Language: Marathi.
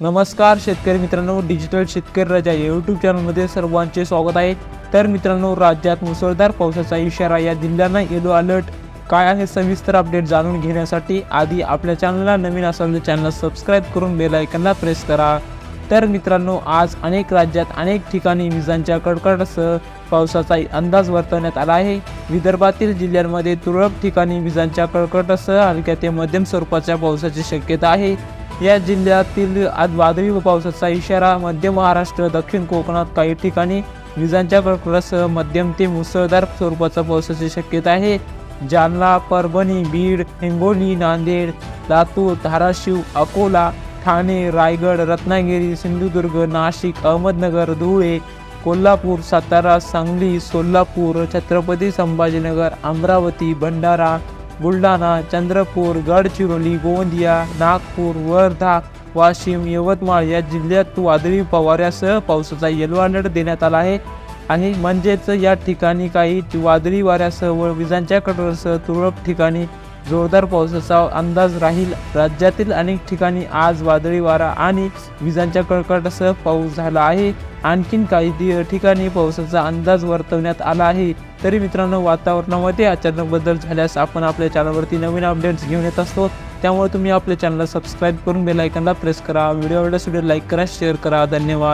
नमस्कार शेतकरी मित्रांनो डिजिटल शेतकरी राजा या यूट्यूब चॅनलमध्ये सर्वांचे स्वागत आहे. तर मित्रांनो राज्यात मुसळधार पावसाचा इशारा या जिल्ह्यांना येलो अलर्ट काय आहे सविस्तर अपडेट जाणून घेण्यासाठी आधी आपल्या चॅनलला नवीन असाल तर चॅनल सबस्क्राईब करून बेल आयकनला प्रेस करा. तर मित्रांनो आज अनेक राज्यात अनेक ठिकाणी विजांच्या कडकडासह पावसाचा अंदाज वर्तवण्यात आला आहे. विदर्भातील जिल्ह्यांमध्ये तुरळक ठिकाणी विजांच्या कडकडासह हलक्या ते मध्यम स्वरूपाच्या पावसाची शक्यता आहे. या जिल्ह्यातील आज वादळी व पावसाचा इशारा मध्य महाराष्ट्र दक्षिण कोकणात काही ठिकाणी. विजांच्या कडकडासह मध्यम ते मुसळधार स्वरूपाचा पावसाची शक्यता आहे. जालना परभणी बीड हिंगोली नांदेड लातूर धाराशिव अकोला ठाणे रायगड रत्नागिरी सिंधुदुर्ग नाशिक अहमदनगर धुळे कोल्हापूर सातारा सांगली सोलापूर छत्रपती संभाजीनगर अमरावती भंडारा बुलढाणा चंद्रपूर गडचिरोली गोंदिया नागपूर वर्धा वाशिम यवतमाळ या जिल्ह्यात वादळी फवाऱ्यासह पावसाचा येलो अलर्ट देण्यात आला आहे. आणि म्हणजेच या ठिकाणी काही वादळी वाऱ्यासह व विजांच्या कठोरसह तुरळक ठिकाणी जोरदार पावसाचा अंदाज राहील. राज्यातील अनेक ठिकाणी आज वादळी वारा आणि विजांच्या कडकडासह पाऊस झाला आहे. आणखीन काही ठिकाणी पावसाचा अंदाज वर्तवण्यात आला आहे. तरी मित्रांनो वातावरणामध्ये अचानक बदल झाल्यास आपण आपल्या चॅनलवरती नवीन अपडेट्स घेऊन येत असतो. त्यामुळे तुम्ही आपल्या चॅनलला सबस्क्राईब करून बेल आयकनला प्रेस करा. व्हिडिओ आवडल्यास व्हिडिओ लाईक करा शेअर करा. धन्यवाद.